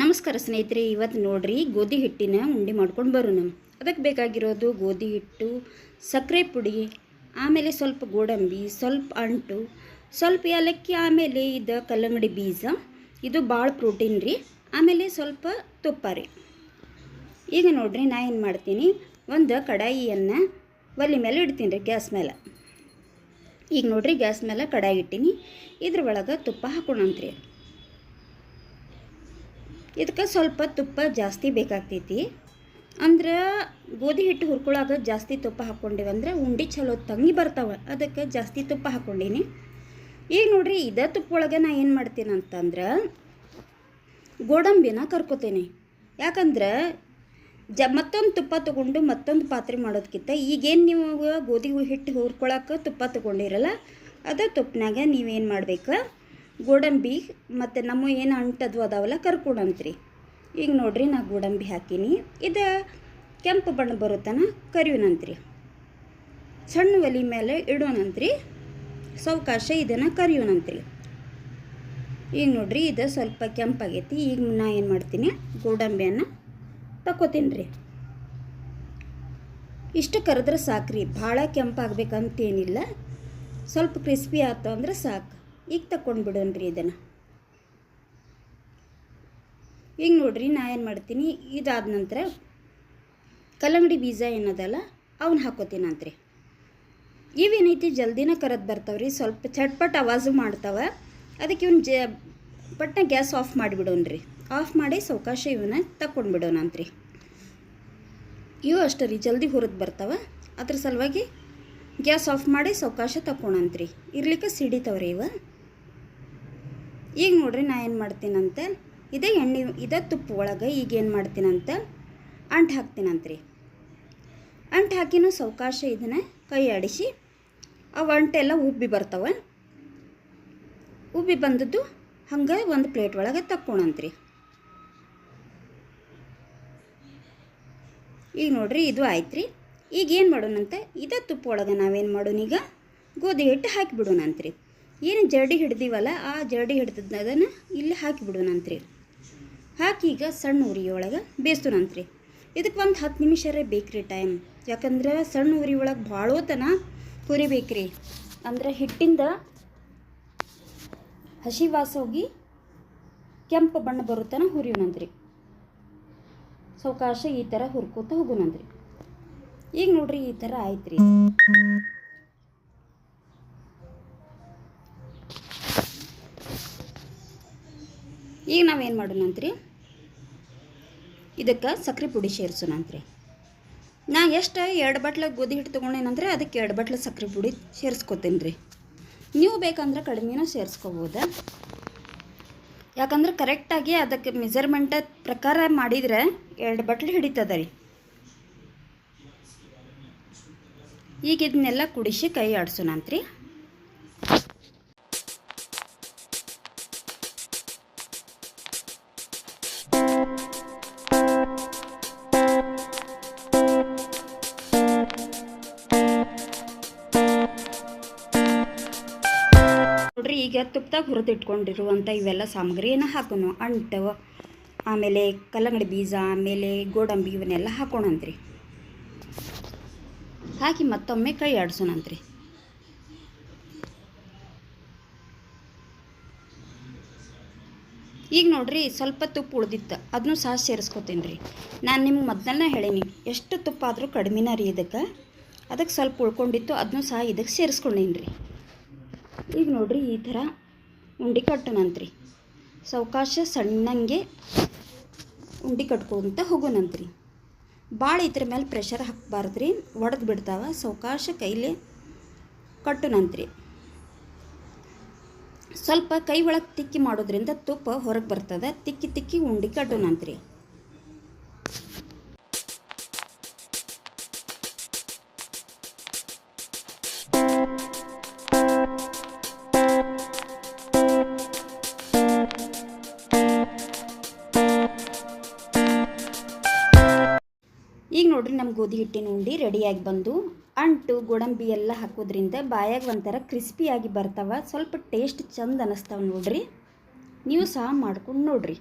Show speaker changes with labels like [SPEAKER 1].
[SPEAKER 1] ನಮಸ್ಕಾರ ಸ್ನೇಹಿತರೆ ಇವತ್ತು ನೋಡ್ರಿ ಗೋಧಿ ಹಿಟ್ಟಿನ ಉಂಡೆ ಮಾಡ್ಕೊಂಡು ಬರೋಣ. ಅದಕ್ಕೆ ಬೇಕಾಗಿರೋದು ಗೋಧಿ ಹಿಟ್ಟು ಸಕ್ಕರೆ ಪುಡಿ, ಆಮೇಲೆ ಸ್ವಲ್ಪ ಗೋಡಂಬಿ, ಸ್ವಲ್ಪ ಅಂಟು, ಸ್ವಲ್ಪ ಏಲಕ್ಕಿ, ಆಮೇಲೆ ಇದು ಕಲ್ಲಂಗಡಿ ಬೀಜ. ಇದು ಭಾಳ ಪ್ರೋಟೀನ್ ರೀ. ಆಮೇಲೆ ಸ್ವಲ್ಪ ತುಪ್ಪ ರೀ. ಈಗ ನೋಡ್ರಿ ನಾ ಏನು ಮಾಡ್ತೀನಿ, ಒಂದು ಕಡಾಯಿಯನ್ನು ಒಲೆ ಮೇಲೆ ಇಡ್ತೀನಿ ರೀ ಗ್ಯಾಸ್ ಮೇಲೆ. ಈಗ ನೋಡ್ರಿ ಗ್ಯಾಸ್ ಮೇಲೆ ಕಡಾಯಿ ಇಟ್ಟೀನಿ. ಇದ್ರ ಒಳಗೆ ತುಪ್ಪ ಹಾಕೋಣಂತ್ರಿ. ಇದಕ್ಕೆ ಸ್ವಲ್ಪ ತುಪ್ಪ ಜಾಸ್ತಿ ಬೇಕಾಗ್ತೈತಿ. ಅಂದ್ರೆ ಗೋಧಿ ಹಿಟ್ಟು ಹುರ್ಕೊಳಾಗ ಜಾಸ್ತಿ ತುಪ್ಪ ಹಾಕ್ಕೊಂಡಿವಂದ್ರೆ ಉಂಡೆ ಚಲೋ ತಂಗಿ ಬರ್ತಾವೆ, ಅದಕ್ಕೆ ಜಾಸ್ತಿ ತುಪ್ಪ ಹಾಕ್ಕೊಂಡೀನಿ ಈಗ ನೋಡ್ರಿ ಇದೇ ತುಪ್ಪ ಒಳಗೆ ನಾ ಏನು ಮಾಡ್ತೀನಿ ಅಂತಂದ್ರೆ ಗೋಡಂಬಿನ ಕರ್ಕೋತೀನಿ. ಯಾಕಂದ್ರೆ ಜ ಮತ್ತೊಂದು ತುಪ್ಪ ತೊಗೊಂಡು ಮತ್ತೊಂದು ಪಾತ್ರೆ ಮಾಡೋದಕ್ಕಿಂತ ಈಗೇನು ನೀವು ಗೋಧಿ ಹಿಟ್ಟು ಹುರ್ಕೊಳಕ್ಕೆ ತುಪ್ಪ ತೊಗೊಂಡಿರಲ್ಲ, ಅದು ತುಪ್ಪನಾಗ ನೀವೇನು ಮಾಡಬೇಕು? ಗೋಡಂಬಿ ಮತ್ತು ನಮ್ಮ ಏನು ಅಂಟದು ಅದಾವಲ್ಲ ಕರ್ಕೊಡಂತ್ರಿ. ಈಗ ನೋಡ್ರಿ ನಾ ಗೋಡಂಬಿ ಹಾಕೀನಿ. ಇದು ಕೆಂಪು ಬಣ್ಣ ಬರುತ್ತಾನ ಕರಿಯೋನಂತ್ರಿ ಸಣ್ಣ ಒಲಿ ಮೇಲೆ ಇಡೋಣಂತ್ರಿ. ಸಾವಕಾಶ ಇದನ್ನು ಕರಿಯೋಣಂತ್ರಿ ಈಗ ನೋಡ್ರಿ ಇದು ಸ್ವಲ್ಪ ಕೆಂಪಾಗೈತಿ. ಈಗ ನಾ ಏನು ಮಾಡ್ತೀನಿ? ಗೋಡಂಬಿಯನ್ನು ತಗೋತೀನಿ ರೀ ಇಷ್ಟು ಕರೆದ್ರೆ ಸಾಕ್ರಿ, ಭಾಳ ಕೆಂಪಾಗಬೇಕಂತೇನಿಲ್ಲ. ಸ್ವಲ್ಪ ಕ್ರಿಸ್ಪಿ ಆಯ್ತು ಅಂದ್ರೆ ಸಾಕು. ಈಗ ತಕ್ಕೊಂಡು ಬಿಡೋಣ ರೀ ಇದನ್ನು. ಈಗ ನೋಡ್ರಿ ನಾ ಏನು ಮಾಡ್ತೀನಿ, ಇದಾದ ನಂತರ ಕಲ್ಲಂಗಡಿ ಬೀಜ ಏನದಲ್ಲ ಅವನ್ನ ಹಾಕೋತೀನಂತ್ರಿ. ಇವೇನೈತಿ, ಜಲ್ದಿನ ಕರೆದು ಬರ್ತಾವೆ ರೀ ಸ್ವಲ್ಪ ಚಟ್ಪಟ್ ಆವಾಜು ಮಾಡ್ತಾವೆ, ಅದಕ್ಕೆ ಇವ್ನ ಜ ಪಟ್ನ ಗ್ಯಾಸ್ ಆಫ್ ಮಾಡಿಬಿಡೋಣ್ರಿ. ಆಫ್ ಮಾಡಿ ಸಾವಕಾಶ ಇವನ್ನ ತಗೊಂಡು ಬಿಡೋಣಂತ್ರಿ. ಇವು ಅಷ್ಟೇ ರೀ, ಜಲ್ದಿ ಹುರಿದು ಬರ್ತಾವೆ. ಅದ್ರ ಸಲುವಾಗಿ ಗ್ಯಾಸ್ ಆಫ್ ಮಾಡಿ ಸಾವಕಾಶ ತಗೊಳಂತ್ರಿ ಇರ್ಲಿಕ್ಕೆ ಸಿಡಿತಾವ್ರಿ ಇವ. ಈಗ ನೋಡ್ರಿ ನಾ ಏನು ಮಾಡ್ತೀನಂತೆ, ಇದೇ ಎಣ್ಣೆ, ಇದೇ ತುಪ್ಪ ಒಳಗೆ ಈಗ ಏನು ಮಾಡ್ತೀನಂತೆ, ಅಂಟು ಹಾಕ್ತೀನಂತ್ರಿ. ಅಂಟು ಹಾಕಿನೂ ಸಾವಕಾಶ ಇದನ್ನು ಕೈ ಆಡಿಸಿ ಅವು ಅಂಟೆಲ್ಲ ಉಬ್ಬಿ ಬರ್ತಾವೆ. ಉಬ್ಬಿ ಬಂದದ್ದು ಹಂಗೆ ಒಂದು ಪ್ಲೇಟ್ ಒಳಗೆ ತಕ್ಕೊಳಂತ್ರಿ ಈಗ ನೋಡ್ರಿ, ಇದು ಆಯ್ತು ರೀ ಈಗ ಏನು ಮಾಡೋಣಂತೆ ಇದೇ ತುಪ್ಪ ಒಳಗೆ ನಾವೇನು ಮಾಡೋಣ ಈಗ? ಗೋಧಿ ಹಿಟ್ಟು ಹಾಕಿಬಿಡೋಣಂತ್ರಿ ಏನು ಜರಡಿ ಹಿಡ್ದೀವಲ್ಲ, ಆ ಜರಡಿ ಹಿಡ್ದದನ್ನು ಇಲ್ಲಿ ಹಾಕಿಬಿಡೋಣಂತ್ರಿ ಹಾಕಿ ಈಗ ಸಣ್ಣ ಉರಿಯೊಳಗೆ ಬೇಯಿಸೋಣಂತ್ರಿ ಇದಕ್ಕೆ ಒಂದು ಹತ್ತು ನಿಮಿಷರೇ ಬೇಕ್ರಿ ಟೈಮ್ ಯಾಕಂದ್ರೆ ಸಣ್ಣ ಉರಿ ಒಳಗೆ ಭಾಳೋತನ ಕುರಿಬೇಕ್ರಿ. ಅಂದ್ರೆ ಹಿಟ್ಟಿಂದ ಹಸಿ ವಾಸ ಹೋಗಿ ಕೆಂಪು ಬಣ್ಣ ಬರುತ್ತನ ಹುರಿಯೋಣಂತ್ರಿ ಸಾವಕಾಶ ಈ ಥರ ಹುರ್ಕೋತ ಹೋಗೋಣಂದ್ರಿ ಈಗ ನೋಡ್ರಿ ಈ ಥರ ಆಯ್ತು ರೀ ಈಗ ನಾವೇನು ಮಾಡೋಣಂತ್ರಿ? ಇದಕ್ಕೆ ಸಕ್ಕರೆ ಪುಡಿ ಸೇರಿಸೋಣಂತ್ರಿ. ನಾ ಎಷ್ಟು ಎರಡು ಬಟ್ಲ ಗೋಧಿ ಹಿಟ್ಟು ತೊಗೊಂಡೇನಂದ್ರೆ ಅದಕ್ಕೆ ಎರಡು ಬಟ್ಲ ಸಕ್ಕರೆ ಪುಡಿ ಸೇರಿಸ್ಕೊತೀನಿ ರೀ ನೀವು ಬೇಕಂದ್ರೆ ಕಡಿಮೆನೂ ಸೇರಿಸ್ಕೋಬೋದು. ಯಾಕಂದ್ರೆ ಕರೆಕ್ಟಾಗಿ ಅದಕ್ಕೆ ಮೆಜರ್ಮೆಂಟ್ ಪ್ರಕಾರ ಮಾಡಿದರೆ ಎರಡು ಬಟ್ಲು ಹಿಡಿತದ ರೀ. ಈಗ ಇದನ್ನೆಲ್ಲ ಕುಡಿಸಿ ಕೈ ಆಡ್ಸೋಣಂತ್ರಿ. ಈಗ ತುಪ್ಪದಾಗ ಹುರಿದಿಟ್ಕೊಂಡಿರುವಂಥ ಇವೆಲ್ಲ ಸಾಮಗ್ರಿಯನ್ನು ಹಾಕೋಣ. ಅಂಟು, ಆಮೇಲೆ ಕಲ್ಲಂಗಡಿ ಬೀಜ, ಆಮೇಲೆ ಗೋಡಂಬಿ ಇವನ್ನೆಲ್ಲ ಹಾಕೋಣಂತ್ರಿ. ಹಾಕಿ ಮತ್ತೊಮ್ಮೆ ಕೈ ಆಡಿಸೋಣಂತ್ರಿ. ಈಗ ನೋಡ್ರಿ ಸ್ವಲ್ಪ ತುಪ್ಪ ಉಳ್ದಿತ್ತು. ಅದನ್ನು ಸಹ ಸೇರಿಸ್ಕೊತೀನಿ ರೀ ನಾನು ನಿಮ್ಗೆ ಮೊದಲನೇ ಹೇಳೀನಿ, ಎಷ್ಟು ತುಪ್ಪ ಆದರೂ ಕಡಿಮೆನ ರೀ ಇದಕ್ಕೆ. ಅದಕ್ಕೆ ಸ್ವಲ್ಪ ಉಳ್ಕೊಂಡಿತ್ತು ಅದನ್ನು ಸಹ ಇದಕ್ಕೆ ಸೇರಿಸ್ಕೊಂಡೀನಿ ರೀ ಈಗ ನೋಡಿರಿ ಈ ಥರ ಉಂಡೆ ಕಟ್ಟೋಣಂತ್ರಿ ಸಾವಕಾಶ ಸಣ್ಣಂಗೆ ಉಂಡೆ ಕಟ್ಕೊಂತ ಹೋಗೋಣಂತ್ರಿ ಭಾಳ ಇದ್ರ ಮೇಲೆ ಪ್ರೆಷರ್ ಹಾಕಬಾರ್ದು ರೀ ಒಡೆದು ಬಿಡ್ತಾವ ಸಾವಕಾಶ ಕೈಲೇ ಕಟ್ಟೋಣಂತ್ರಿ ಸ್ವಲ್ಪ ಕೈ ಒಳಗೆ ತಿಕ್ಕಿ ಮಾಡೋದ್ರಿಂದ ತುಪ್ಪ ಹೊರಗೆ ಬರ್ತದೆ, ತಿಕ್ಕಿ ತಿಕ್ಕಿ ಉಂಡೆ ಕಟ್ಟೋಣಂತ್ರಿ ಈಗ ನೋಡ್ರಿ ನಮ್ಮ ಗೋಧಿ ಹಿಟ್ಟಿನ ಉಂಡೆ ರೆಡಿಯಾಗಿ ಬಂದು ಅಂಟು, ಗೋಡಂಬಿ ಎಲ್ಲ ಹಾಕೋದ್ರಿಂದ ಬಾಯಾಗ ಒಂಥರ ಕ್ರಿಸ್ಪಿಯಾಗಿ ಬರ್ತಾವ. ಸ್ವಲ್ಪ ಟೇಸ್ಟ್ ಚಂದ ಅನ್ನಿಸ್ತಾವೆ ನೋಡ್ರಿ. ನೀವು ಸಹ ಮಾಡ್ಕೊಂಡು ನೋಡ್ರಿ.